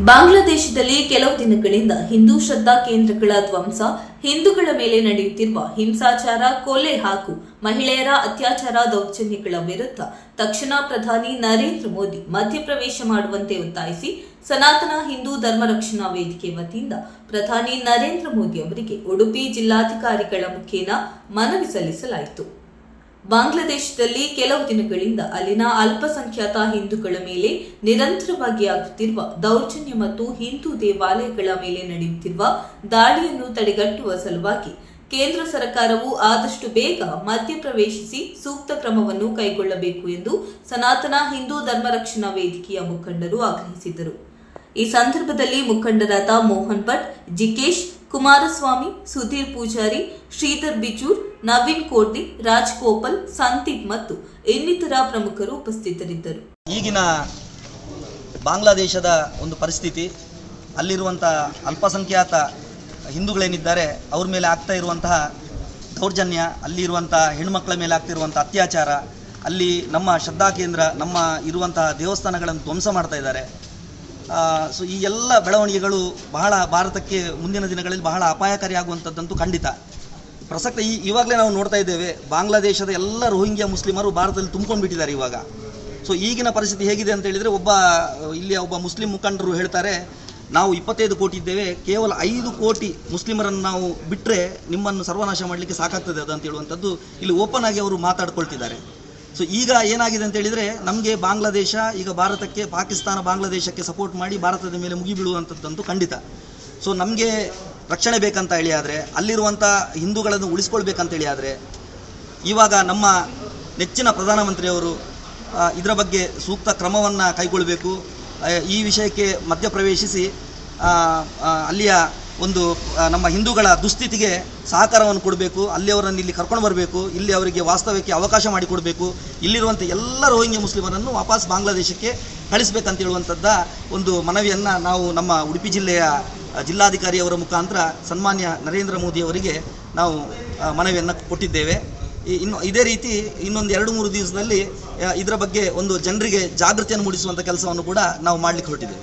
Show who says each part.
Speaker 1: ಬಾಂಗ್ಲಾದೇಶದಲ್ಲಿ ಕೆಲವು ದಿನಗಳಿಂದ ಹಿಂದೂ ಶ್ರದ್ಧಾ ಕೇಂದ್ರಗಳ ಧ್ವಂಸ, ಹಿಂದೂಗಳ ಮೇಲೆ ನಡೆಯುತ್ತಿರುವ ಹಿಂಸಾಚಾರ, ಕೊಲೆ ಹಾಗೂ ಮಹಿಳೆಯರ ಅತ್ಯಾಚಾರ ದೌರ್ಜನ್ಯಗಳ ವಿರುದ್ಧ ತಕ್ಷಣ ಪ್ರಧಾನಿ ನರೇಂದ್ರ ಮೋದಿ ಮಧ್ಯಪ್ರವೇಶ ಮಾಡುವಂತೆ ಒತ್ತಾಯಿಸಿ ಸನಾತನ ಹಿಂದೂ ಧರ್ಮ ರಕ್ಷಣಾ ವೇದಿಕೆ ವತಿಯಿಂದ ಪ್ರಧಾನಿ ನರೇಂದ್ರ ಮೋದಿ ಅವರಿಗೆ ಉಡುಪಿ ಜಿಲ್ಲಾಧಿಕಾರಿಗಳ ಮುಖೇನ ಮನವಿ ಸಲ್ಲಿಸಲಾಯಿತು. ಬಾಂಗ್ಲಾದೇಶದಲ್ಲಿ ಕೆಲವು ದಿನಗಳಿಂದ ಅಲ್ಲಿನ ಅಲ್ಪಸಂಖ್ಯಾತ ಹಿಂದೂಗಳ ಮೇಲೆ ನಿರಂತರವಾಗಿ ಆಗುತ್ತಿರುವ ದೌರ್ಜನ್ಯ ಮತ್ತು ಹಿಂದೂ ದೇವಾಲಯಗಳ ಮೇಲೆ ನಡೆಯುತ್ತಿರುವ ದಾಳಿಯನ್ನು ತಡೆಗಟ್ಟುವ ಸಲುವಾಗಿ ಕೇಂದ್ರ ಸರ್ಕಾರವು ಆದಷ್ಟು ಬೇಗ ಮಧ್ಯಪ್ರವೇಶಿಸಿ ಸೂಕ್ತ ಕ್ರಮವನ್ನು ಕೈಗೊಳ್ಳಬೇಕು ಎಂದು ಸನಾತನ ಹಿಂದೂ ಧರ್ಮ ರಕ್ಷಣಾ ವೇದಿಕೆಯ ಮುಖಂಡರು ಆಗ್ರಹಿಸಿದರು. ಈ ಸಂದರ್ಭದಲ್ಲಿ ಮುಖಂಡರಾದ ಮೋಹನ್ ಭಟ್, ಜಿಕೇಶ್ ಕುಮಾರಸ್ವಾಮಿ, ಸುಧೀರ್ ಪೂಜಾರಿ, ಶ್ರೀಧರ್ ಬಿಚೂರ್ ನವೀನ್ ಕೋಟಿ ರಾಜ್ ಗೋಪಾಲ್ ಸಂದೀಪ್ ಮತ್ತು ಇನ್ನಿತರ ಪ್ರಮುಖರು ಉಪಸ್ಥಿತರಿದ್ದರು.
Speaker 2: ಈಗಿನ ಬಾಂಗ್ಲಾದೇಶದ ಒಂದು ಪರಿಸ್ಥಿತಿ ಅಲ್ಲಿರುವಂಥ ಅಲ್ಪಸಂಖ್ಯಾತ ಹಿಂದೂಗಳೇನಿದ್ದಾರೆ, ಅವ್ರ ಮೇಲೆ ಆಗ್ತಾ ಇರುವಂತಹ ದೌರ್ಜನ್ಯ ಅಲ್ಲಿರುವಂಥ ಹೆಣ್ಮಕ್ಳ ಮೇಲೆ ಆಗ್ತಿರುವಂಥ ಅತ್ಯಾಚಾರ, ಅಲ್ಲಿ ನಮ್ಮ ಶ್ರದ್ಧಾ ಕೇಂದ್ರ, ನಮ್ಮ ಇರುವಂತಹ ದೇವಸ್ಥಾನಗಳನ್ನು ಧ್ವಂಸ ಮಾಡ್ತಾ ಇದ್ದಾರೆ. ಸೊ ಈ ಎಲ್ಲ ಬೆಳವಣಿಗೆಗಳು ಬಹಳ ಭಾರತಕ್ಕೆ ಮುಂದಿನ ದಿನಗಳಲ್ಲಿ ಬಹಳ ಅಪಾಯಕಾರಿಯಾಗುವಂಥದ್ದಂತೂ ಖಂಡಿತ. ಪ್ರಸಕ್ತ ಈ, ಇವಾಗಲೇ ನಾವು ನೋಡ್ತಾ ಇದ್ದೇವೆ, ಬಾಂಗ್ಲಾದೇಶದ ಎಲ್ಲ ರೋಹಿಂಗ್ಯಾ ಮುಸ್ಲಿಮರು ಭಾರತದಲ್ಲಿ ತುಂಬ್ಕೊಂಡು ಬಿಟ್ಟಿದ್ದಾರೆ ಇವಾಗ. ಸೊ ಈಗಿನ ಪರಿಸ್ಥಿತಿ ಹೇಗಿದೆ ಅಂತ ಹೇಳಿದರೆ ಒಬ್ಬ, ಇಲ್ಲಿಯ ಒಬ್ಬ ಮುಸ್ಲಿಂ ಮುಖಂಡರು ಹೇಳ್ತಾರೆ, ನಾವು ಇಪ್ಪತ್ತೈದು ಕೋಟಿ ಇದ್ದೇವೆ, ಕೇವಲ ಐದು ಕೋಟಿ ಮುಸ್ಲಿಮರನ್ನು ನಾವು ಬಿಟ್ಟರೆ ನಿಮ್ಮನ್ನು ಸರ್ವನಾಶ ಮಾಡಲಿಕ್ಕೆ ಸಾಕಾಗ್ತದೆ ಅದು ಅಂತ ಹೇಳುವಂಥದ್ದು ಇಲ್ಲಿ ಓಪನ್ ಆಗಿ ಅವರು ಮಾತಾಡ್ಕೊಳ್ತಿದ್ದಾರೆ. ಸೊ ಈಗ ಏನಾಗಿದೆ ಅಂತ ಹೇಳಿದರೆ, ನಮಗೆ ಬಾಂಗ್ಲಾದೇಶ, ಈಗ ಭಾರತಕ್ಕೆ, ಪಾಕಿಸ್ತಾನ ಬಾಂಗ್ಲಾದೇಶಕ್ಕೆ ಸಪೋರ್ಟ್ ಮಾಡಿ ಭಾರತದ ಮೇಲೆ ಮುಗಿಬೀಳುವಂಥದ್ದಂತೂ ಖಂಡಿತ. ಸೊ ನಮಗೆ ರಕ್ಷಣೆ ಬೇಕಂತ ಹೇಳಿ ಆದರೆ ಅಲ್ಲಿರುವಂಥ ಹಿಂದೂಗಳನ್ನು ಉಳಿಸ್ಕೊಳ್ಬೇಕಂತ ಹೇಳಿ ಆದರೆ, ಇವಾಗ ನಮ್ಮ ನೆಚ್ಚಿನ ಪ್ರಧಾನಮಂತ್ರಿಯವರು ಇದರ ಬಗ್ಗೆ ಸೂಕ್ತ ಕ್ರಮವನ್ನು ಕೈಗೊಳ್ಳಬೇಕು ಈ ವಿಷಯಕ್ಕೆ ಮಧ್ಯಪ್ರವೇಶಿಸಿ ಅಲ್ಲಿಯ ಒಂದು ನಮ್ಮ ಹಿಂದೂಗಳ ದುಸ್ಥಿತಿಗೆ ಸಹಕಾರವನ್ನು ಕೊಡಬೇಕು ಅಲ್ಲಿಯವರನ್ನು ಇಲ್ಲಿ ಕರ್ಕೊಂಡು ಬರಬೇಕು, ಇಲ್ಲಿ ಅವರಿಗೆ ವಾಸ್ತವ್ಯಕ್ಕೆ ಅವಕಾಶ ಮಾಡಿಕೊಡಬೇಕು ಇಲ್ಲಿರುವಂಥ ಎಲ್ಲ ರೋಹಿಂಗ್ಯ ಮುಸ್ಲಿಮರನ್ನು ವಾಪಸ್ ಬಾಂಗ್ಲಾದೇಶಕ್ಕೆ ಕಳಿಸಬೇಕಂತ ಹೇಳುವಂಥದ್ದ ಒಂದು ಮನವಿಯನ್ನು ನಾವು ನಮ್ಮ ಉಡುಪಿ ಜಿಲ್ಲೆಯ ಜಿಲ್ಲಾಧಿಕಾರಿಯವರ ಮುಖಾಂತರ ಸನ್ಮಾನ್ಯ ನರೇಂದ್ರ ಮೋದಿ ಅವರಿಗೆ ನಾವು ಮನವಿಯನ್ನು ಕೊಟ್ಟಿದ್ದೇವೆ. ಇನ್ನು, ಇದೇ ರೀತಿ ಇನ್ನೊಂದು ಎರಡು, ಮೂರು ದಿವಸದಲ್ಲಿ ಇದರ ಬಗ್ಗೆ ಒಂದು ಜನರಿಗೆ ಜಾಗೃತಿಯನ್ನು ಮೂಡಿಸುವಂಥ ಕೆಲಸವನ್ನು ಕೂಡ ನಾವು ಮಾಡಲಿಕ್ಕೆ ಹೊರಟಿದ್ದೇವೆ.